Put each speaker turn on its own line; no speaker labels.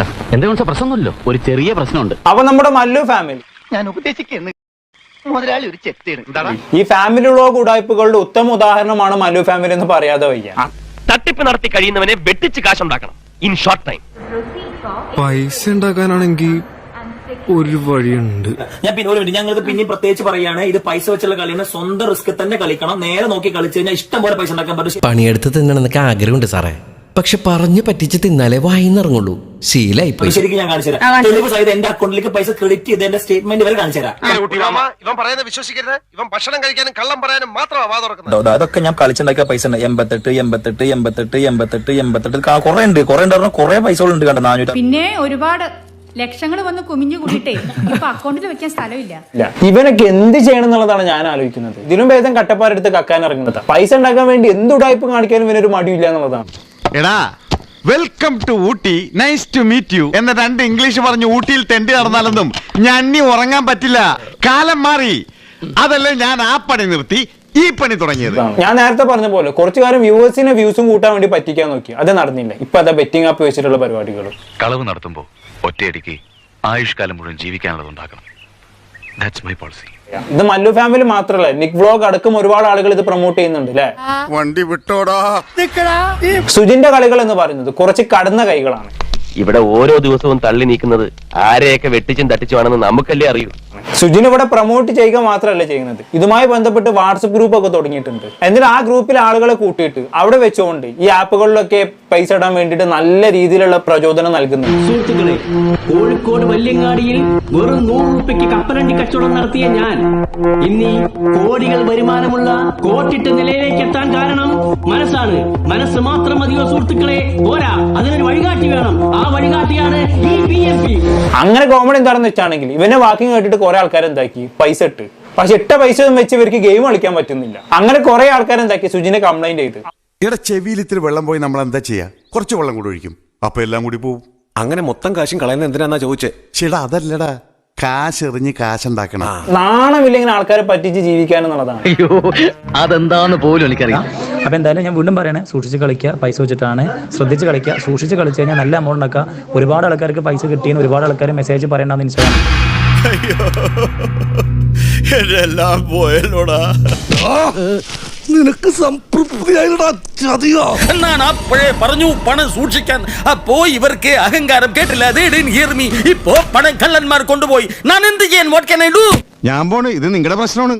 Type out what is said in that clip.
എന്തെങ്കിലും പ്രശ്നമൊന്നുമില്ലോ ഒരു ചെറിയ പ്രശ്നമുണ്ട്.
അപ്പൊ നമ്മുടെ മല്ലു ഫാമിലി
ഞാൻ ഉപദേശിക്കുന്നു മുതലാളി ഒരു ചെത്തിയാണ്
ഈ ഫാമിലിയുള്ള ഉടായ്പകളുടെ ഉത്തമ ഉദാഹരണമാണ് മല്ലു ഫാമിലി എന്ന് പറയാതെ വയ്യ.
തട്ടിപ്പ് നടത്തി കഴിയുന്നവനെ വെട്ടിച്ച് കാശുണ്ടാക്കണം. In short time.
പൈസ ഉണ്ടാക്കാനാണെങ്കിൽ ഒരു വഴിയുണ്ട്.
ഞാൻ പിന്നെ ഒരു ഞങ്ങൾക്ക് പിന്നെയും പ്രത്യേകിച്ച് പറയാണ്. ഇത് പൈസ വെച്ചുള്ള കളിയാണ്. സ്വന്തം റിസ്ക് തന്നെ കളിക്കണം. നേരെ നോക്കി കളിച്ചു കഴിഞ്ഞാൽ ഇഷ്ടം പോലെ പൈസ ഉണ്ടാക്കാൻ പറ്റും.
പണിയെടുത്ത് തിന്നണമെന്നൊക്കെ ആഗ്രഹമുണ്ട് സാറേ. പക്ഷെ പറഞ്ഞു പറ്റിച്ച് തിന്നാലേ വായിന്നിറങ്ങുള്ളൂ. ശീലായിപ്പോയി.
ശരിക്കും ഞാൻ കാണിച്ചു തരാം. തെളിവ് സഹിതം എന്റെ അക്കൗണ്ടിലേക്ക് പൈസ ക്രെഡിറ്റ് ചെയ്ത് എന്റെ സ്റ്റേറ്റ്മെന്റ് വരെ കാണിച്ചു തരാം.
ഇവൻ പറയുന്നത് വിശ്വസിക്കരുത്. ഇവൻ ഭക്ഷണം കഴിക്കാനും കള്ളം പറയാനും മാത്രമാണ്
അതൊക്കെ ഞാൻ കളിച്ചുണ്ടാക്കിയ പൈസ ഉണ്ട് എൺപത്തെട്ട് എൺപത്തെട്ട് എൺപത്തെട്ട് എൺപത്തെട്ട് എൺപത്തെട്ട് കുറെ ഉണ്ട് കുറെ ഉണ്ട് പറഞ്ഞാൽ കുറെ പൈസകളുണ്ട് കണ്ടോ നാനൂറ്റി
പിന്നെ ഒരുപാട് ലക്ഷങ്ങൾ വന്ന് കുമിഞ്ഞു കൂടിയിട്ടേ ഇപ്പൊ അക്കൗണ്ടിൽ വെക്കാൻ സ്ഥലമില്ല.
ഇവനൊക്കെ എന്ത് ചെയ്യണം എന്നുള്ളതാണ് ഞാൻ ആലോചിക്കുന്നത്. ഇതിനും ഭേദം കട്ടപ്പാരെടുത്ത് കക്കാൻ ഇറങ്ങുന്നത്. പൈസ ഉണ്ടാക്കാൻ വേണ്ടി എന്ത് ഉടായ്പ കാണിക്കാനും ഇവനൊരു മടിയില്ല എന്നുള്ളതാണ്.
എടാ welcome to Ooty. Nice to meet you എന്ന രണ്ട് ഇംഗ്ലീഷ് പറഞ്ഞ് ഊട്ടിയിൽ തെണ്ടി നടന്നാലൊന്നും ഞണ്ണി ഉറങ്ങാൻ പറ്റില്ല. കാലം മാറി. അതല്ലേ ഞാൻ ആ പണി നിർത്തി ഈ പണി തുടങ്ങിയത്.
ഞാൻ നേരത്തെ പറഞ്ഞ പോലെ കുറച്ചു കാലം വ്യൂവേഴ്സിനെ വ്യൂസും കൂട്ടാൻ വേണ്ടി പറ്റിക്കാൻ നോക്കി. അത് നടന്നില്ല. ഇപ്പൊ അതാ ബെറ്റിംഗ് ആപ്പ് വെച്ചിട്ടുള്ള പരിപാടികൾ
കളവ് നടത്തുമ്പോൾ ഒറ്റയടിക്ക് ആയുഷ്കാലം മുഴുവൻ ജീവിക്കാനുള്ളത് ഉണ്ടാക്കണം. ദാറ്റ്സ് മൈ പോളിസി
ഇത് മല്ലു ഫാമിലി മാത്രല്ല നിക് വ്ലോഗ് അടക്കം ഒരുപാട് ആളുകൾ ഇത് പ്രൊമോട്ട് ചെയ്യുന്നുണ്ട് അല്ലെ
വണ്ടി വിട്ടോടാ.
സുജിന്റെ കളികൾ എന്ന് പറയുന്നത് കുറച്ച് കടന്ന കൈകളാണ്.
ഇവിടെ ഓരോ ദിവസവും തള്ളി നീക്കുന്നത് ആരെയൊക്കെ വെട്ടിച്ചും തട്ടിച്ചുമാണെന്ന് നമുക്കല്ലേ അറിയൂ?
സുജിൻ ഇവിടെ പ്രൊമോട്ട് ചെയ്യുക മാത്രമല്ല ചെയ്യുന്നത്. ഇതുമായി ബന്ധപ്പെട്ട് വാട്സപ്പ് ഗ്രൂപ്പ് ഒക്കെ തുടങ്ങിയിട്ടുണ്ട്. എന്നിട്ട് ആ ഗ്രൂപ്പിൽ ആളുകളെ കൂട്ടിയിട്ട് അവിടെ വെച്ചുകൊണ്ട് ഈ ആപ്പുകളിലൊക്കെ പൈസ ഇടാൻ വേണ്ടിയിട്ട് നല്ല രീതിയിലുള്ള പ്രചോദനം നൽകുന്നു
സുഹൃത്തുക്കളെ കോഴിക്കോട് വല്യങ്ങാടിയിൽ വെറും നൂറ് രൂപയ്ക്ക് കപ്പലണ്ടി കച്ചവടം നടത്തിയ ഞാൻ ഇനി കോടികൾ വരുമാനമുള്ള കോട്ടിട്ട നിലയിലേക്ക് എത്താൻ കാരണം മനസ്സാണ്. മനസ്സ് മാത്രം മതിയോ സുഹൃത്തുക്കളെ? പോരാ അതിനൊരു വഴികാട്ടി വേണം. ആ വഴികാട്ടിയാണ് ഈ പി എസ് പി
അങ്ങനെ കോമഡി എന്താണെന്ന് വെച്ചാണെങ്കിൽ ഇവന്റെ വാക്കിങ് കേട്ടിട്ട് കുറെ ആൾക്കാർ എന്താക്കി? പൈസ ഇട്ട്. പക്ഷെ ഇട്ട പൈസ ഒന്നും വെച്ച് ഇവർക്ക് ഗെയിം കളിക്കാൻ പറ്റുന്നില്ല. അങ്ങനെ കുറെ ആൾക്കാർ എന്താക്കി? സുജിനെ കംപ്ലൈന്റ് ചെയ്ത്.
ഇവിടെ ചെവിയിൽ ഇത്തിരി വെള്ളം പോയി നമ്മൾ എന്താ ചെയ്യാ? കുറച്ച് വെള്ളം കൂടി ഒഴിക്കും. അപ്പൊ എല്ലാം കൂടി പോവും.
അങ്ങനെ മൊത്തം കാശും കളയുന്ന എന്തിനാന്നാ ചോദിച്ചേ?
ചേടാ അതല്ലടാ. കാശ് എറിഞ്ഞ് കാശുണ്ടാക്കണം
നാണമില്ലെങ്കിൽ ആൾക്കാരെ പറ്റിച്ച് ജീവിക്കാനെന്നുള്ളതാണ്
അയ്യോ അതെന്താന്ന് പോലും എനിക്കറിയാം
അപ്പൊ എന്തായാലും ഞാൻ വീണ്ടും പറയണേ സൂക്ഷിച്ച് കളിക്കുക പൈസ വെച്ചിട്ടാണ്. ശ്രദ്ധിച്ച് കളിക്കുക സൂക്ഷിച്ച് കളിച്ച് കഴിഞ്ഞാൽ നല്ല എമൗണ്ട് ഉണ്ടാക്കുക. ഒരുപാട് ആൾക്കാർക്ക് പൈസ കിട്ടിയെന്ന് ഒരുപാട് ആൾക്കാർ മെസ്സേജ് പറയണ്ടെന്ന് ഇൻസ്റ്റാഗ്രാം
എല്ലാം പോയല്ലോടാ.
നിനക്ക്
എന്നാണ് അപ്പോഴേ പറഞ്ഞു പണം സൂക്ഷിക്കാൻ. അപ്പോ ഇവർക്ക് അഹങ്കാരം കേട്ടില്ല. ഇപ്പോ പണം കള്ളന്മാർ കൊണ്ടുപോയി. ഞാൻ എന്ത് ചെയ്യാൻ?
ഞാൻ പോണ്. ഇത് നിങ്ങളുടെ പ്രശ്നമാണ്.